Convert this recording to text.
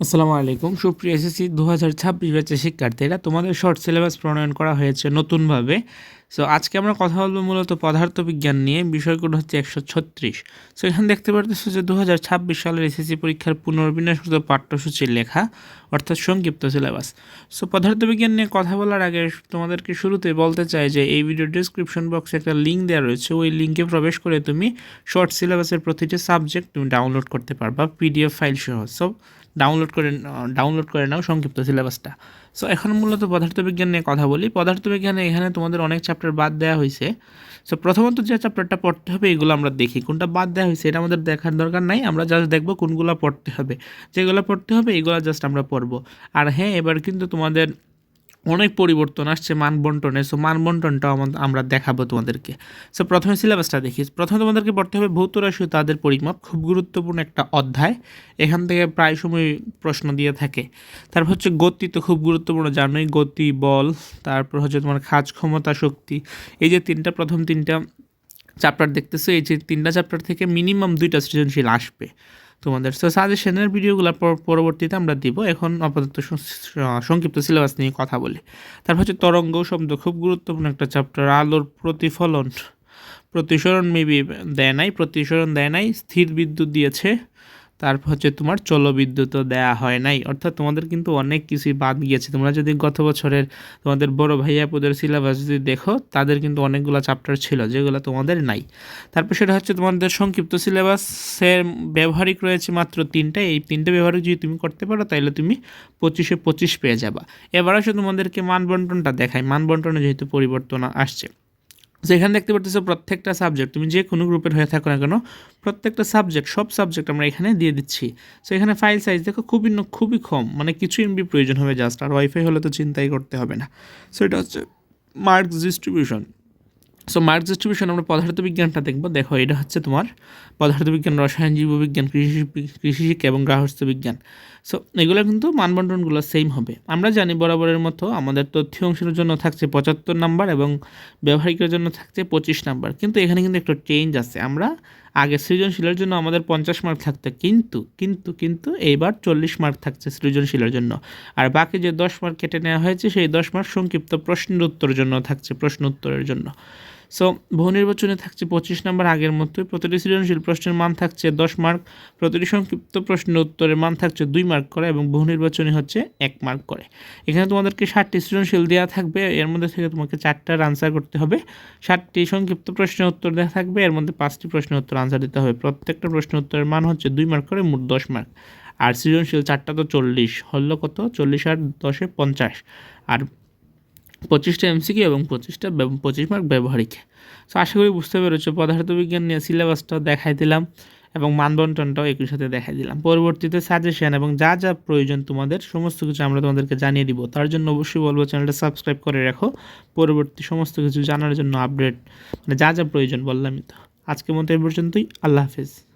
আসসালামু আলাইকুম। সুপ্রিয় এসএসসি দু হাজার ছাব্বিশ ব্যাচের শিক্ষার্থীরা, তোমাদের শর্ট সিলেবাস প্রণয়ন করা হয়েছে নতুনভাবে। সো আজকে আমরা কথা বলব মূলত পদার্থবিজ্ঞান নিয়ে, বিষয়গুলো হচ্ছে একশো ছত্রিশ। সো এখানে দেখতে পারতেছো যে দু হাজার ছাব্বিশ সালের এসএসসি পরীক্ষার পুনর্বিন্যাসকৃত পাঠ্যসূচির লেখা, অর্থাৎ সংক্ষিপ্ত সিলেবাস। সো পদার্থবিজ্ঞান নিয়ে কথা বলার আগে তোমাদেরকে শুরুতে বলতে চাই যে, এই ভিডিও ডিসক্রিপশন বক্সে একটা লিঙ্ক দেওয়া রয়েছে। ওই লিঙ্কে প্রবেশ করে তুমি শর্ট সিলেবাসের প্রতিটি সাবজেক্ট তুমি ডাউনলোড করতে পারবা পিডিএফ ফাইল সহ। সো ডাউনলোড করে ডাউনলোড করে নাও সংক্ষিপ্ত সিলেবাসটা সো এখন মূলত পদার্থবিজ্ঞান নিয়ে কথা বলি। পদার্থবিজ্ঞানে এখানে তোমাদের অনেক চ্যাপ্টার বাদ দেওয়া হয়েছে। সো প্রথমত যে চ্যাপ্টারটা পড়তে হবে, এগুলো আমরা দেখি। কোনটা বাদ দেওয়া হয়েছে, এটা আমাদের দেখার দরকার নাই। আমরা জাস্ট দেখব কোনগুলো পড়তে হবে। যেগুলো পড়তে হবে, এগুলো জাস্ট আমরা পড়ব। আর হ্যাঁ এবার কিন্তু তোমাদের অনেক পরিবর্তন আসছে মান বন্টনে সো মান বন্টনটাও আমরা দেখাবো তোমাদেরকে। সো প্রথমে সিলেবাসটা দেখি। প্রথমে তোমাদেরকে পড়তে হবে ভৌত রাশি তাদের পরিমাপ। খুব গুরুত্বপূর্ণ একটা অধ্যায়। এখান থেকে প্রায় সময় প্রশ্ন দিয়ে থাকে। তারপর হচ্ছে গতি তো খুব গুরুত্বপূর্ণ, জানোই। গতি, বল, তারপর হচ্ছে তোমার খাজ ক্ষমতা, শক্তি। এই যে তিনটা, প্রথম তিনটা চ্যাপ্টার দেখতেছো, এই যে তিনটা চ্যাপ্টার থেকে মিনিমাম দুইটা সৃজনশীল আসবে। তোমাদের। সো সাজেশনের ভিডিওগুলো পরবর্তীতে আমরা দিব। এখন আপাতত সংক্ষিপ্ত সিলেবাস নিয়ে কথা বলি। তারপর হচ্ছে তরঙ্গ শব্দ, খুব গুরুত্বপূর্ণ একটা চ্যাপ্টার আলোর প্রতিফলন। প্রতিসরণ মেবি দেয় নাই, প্রতিসরণ দেয় নাই, স্থির বিদ্যুৎ দিয়েছে। তারপর হচ্ছে তোমার জলবিদ্যুৎও দেয়া হয় নাই। অর্থাৎ তোমাদের কিন্তু অনেক কিছুই বাদ গিয়েছে। তোমরা যদি গত বছরের তোমাদের বড় ভাইয়া ভাইয়াপুদের সিলেবাস যদি দেখো, তাদের কিন্তু অনেকগুলো চ্যাপ্টার ছিল, যেগুলো তোমাদের নাই। তারপর সেটা হচ্ছে তোমাদের সংক্ষিপ্ত সিলেবাসের ব্যবহারিক রয়েছে মাত্র তিনটা। এই তিনটে ব্যবহারিক যদি তুমি করতে পারো তাহলে তুমি পঁচিশে পঁচিশ পেয়ে যাবা। এবার আসে তোমাদেরকে মানবন্টনটা দেখায় মানবন্টনে যেহেতু পরিবর্তন আসছে। যেখানে দেখতে পারতেছো প্রত্যেকটা সাবজেক্ট তুমি যে কোনো গ্রুপের হয়ে থাকো না কেন, প্রত্যেকটা সাবজেক্ট সব সাবজেক্ট আমরা এখানে দিয়ে দিচ্ছি। সো এখানে ফাইল সাইজ দেখো খুবই খুবই কম মানে কিছু এমবি প্রয়োজন হবে জাস্ট আর ওয়াইফাই হলে তো চিন্তাই করতে হবে না। সো এটা হচ্ছে marks distribution so mark distribution আমরা পদার্থবিজ্ঞানটা দেখব। দেখো, এটা হচ্ছে তোমার পদার্থবিজ্ঞান রসায়ন জীববিজ্ঞান কৃষি কৃষি শিক্ষা এবং বিজ্ঞান। সো এগুলো কিন্তু মানবন্টনগুলো সেম হবে। আমরা জানি বরাবরের মতো আমাদের তথ্য অংশের জন্য থাকছে পঁচাত্তর নাম্বার এবং ব্যবহারিকের জন্য থাকছে পঁচিশ নাম্বার। কিন্তু এখানে কিন্তু একটু চেঞ্জ আছে। আমরা আগে সৃজনশীলের জন্য আমাদের পঞ্চাশ মার্ক থাকতো, কিন্তু কিন্তু কিন্তু এইবার চল্লিশ মার্ক থাকছে সৃজনশীলের জন্য। আর বাকি যে দশ মার্ক কেটে নেওয়া হয়েছে, সেই দশ মার্ক সংক্ষিপ্ত প্রশ্নের উত্তরের জন্য থাকছে প্রশ্ন উত্তরের জন্য। সো বহু নির্বাচনে থাকছে পঁচিশ নম্বর আগের মতোই। প্রতিটি সৃজনশীল প্রশ্নের মান থাকছে দশ মার্ক। প্রতিটি সংক্ষিপ্ত প্রশ্নের উত্তরের মান থাকছে দুই মার্ক করে এবং বহু নির্বাচনী হচ্ছে এক মার্ক করে। এখানে তোমাদেরকে ষাটটি সৃজনশীল দেওয়া থাকবে। এর মধ্যে থেকে তোমাকে চারটার আনসার করতে হবে। ষাটটি সংক্ষিপ্ত প্রশ্নের উত্তর দেওয়া থাকবে। এর মধ্যে পাঁচটি প্রশ্নের উত্তর আনসার দিতে হবে। প্রত্যেকটা প্রশ্নের উত্তরের মান হচ্ছে দুই মার্ক করে, মোট দশ মার্ক। আর সৃজনশীল চারটা তো চল্লিশ। হলো কত? চল্লিশ আর দশে পঞ্চাশ। আর পঁচিশটা এমসিকিউ এবং পঁচিশটা পঁচিশ মার্ক ব্যবহারিক। সো আশা করি বুঝতে পেরেছ, পদার্থবিজ্ঞান নিয়ে সিলেবাসটা দেখাই দিলাম এবং মানবন্টনটাও একই সাথে দেখাই দিলাম। পরবর্তীতে সাজেশন এবং যা যা প্রয়োজন তোমাদের, সমস্ত কিছু আমরা তোমাদেরকে জানিয়ে দিব। তার জন্য অবশ্যই বলব চ্যানেলটা সাবস্ক্রাইব করে রাখো। পরবর্তী সমস্ত কিছু জানার জন্য আপডেট মানে যা যা প্রয়োজন বললামই তো। আজকের মতো এই পর্যন্তই, আল্লাহ হাফিজ।